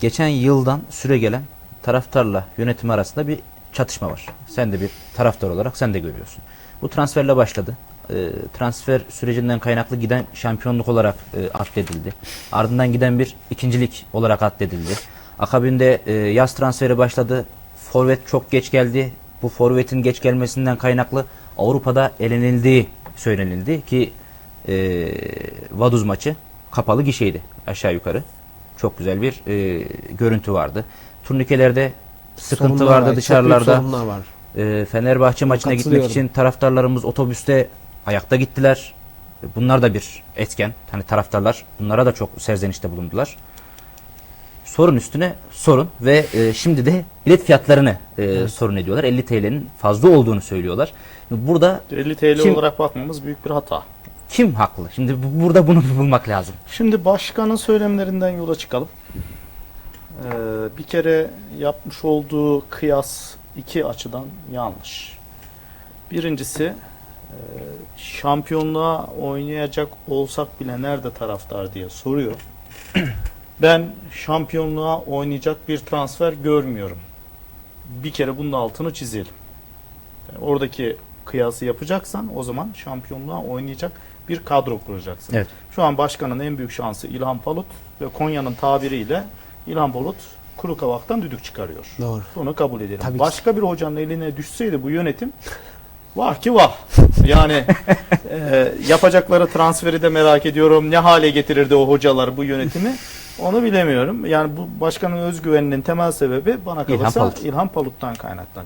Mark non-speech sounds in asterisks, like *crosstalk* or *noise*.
Geçen yıldan süre gelen taraftarla yönetim arasında bir çatışma var. Sen de bir taraftar olarak sen de görüyorsun. Bu transferle başladı. Ee, transfer sürecinden kaynaklı giden şampiyonluk olarak e, addedildi. Ardından giden bir ikincilik olarak addedildi. Akabinde e, yaz transferi başladı. Forvet çok geç geldi. Bu forvetin geç gelmesinden kaynaklı Avrupa'da elenildiği söylenildi ki e, Vaduz maçı kapalı gişeydi aşağı yukarı. Çok güzel bir e, görüntü vardı. Turnikelerde sıkıntı Sorunlar vardı var, dışarılarda. var. E, Fenerbahçe maçına gitmek için taraftarlarımız otobüste ayakta gittiler. Bunlar da bir etken. Hani taraftarlar bunlara da çok serzenişte bulundular. Sorun üstüne sorun ve e, şimdi de bilet fiyatlarını e, sorun ediyorlar. 50 TL'nin fazla olduğunu söylüyorlar. Burada 50 TL Kim- olarak bakmamız büyük bir hata. Kim haklı? Şimdi bu- burada bunu bulmak lazım. Şimdi başkanın söylemlerinden yola çıkalım. Ee, bir kere yapmış olduğu kıyas iki açıdan yanlış. Birincisi e, şampiyonluğa oynayacak olsak bile nerede taraftar diye soruyor. *clears throat* Ben şampiyonluğa oynayacak bir transfer görmüyorum. Bir kere bunun altını çizelim. Oradaki kıyası yapacaksan o zaman şampiyonluğa oynayacak bir kadro kuracaksın. Evet. Şu an başkanın en büyük şansı İlhan Palut ve Konya'nın tabiriyle İlhan Palut kuru kavaktan düdük çıkarıyor. Doğru. Bunu kabul edelim. Tabii ki. Başka bir hocanın eline düşseydi bu yönetim var ki var. *laughs* Yani e, yapacakları transferi de merak ediyorum. Ne hale getirirdi o hocalar bu yönetimi? Onu bilemiyorum. Yani bu başkanın özgüveninin temel sebebi bana İlhan kalırsa Palut. İlhan Palut'tan kaynaklanıyor.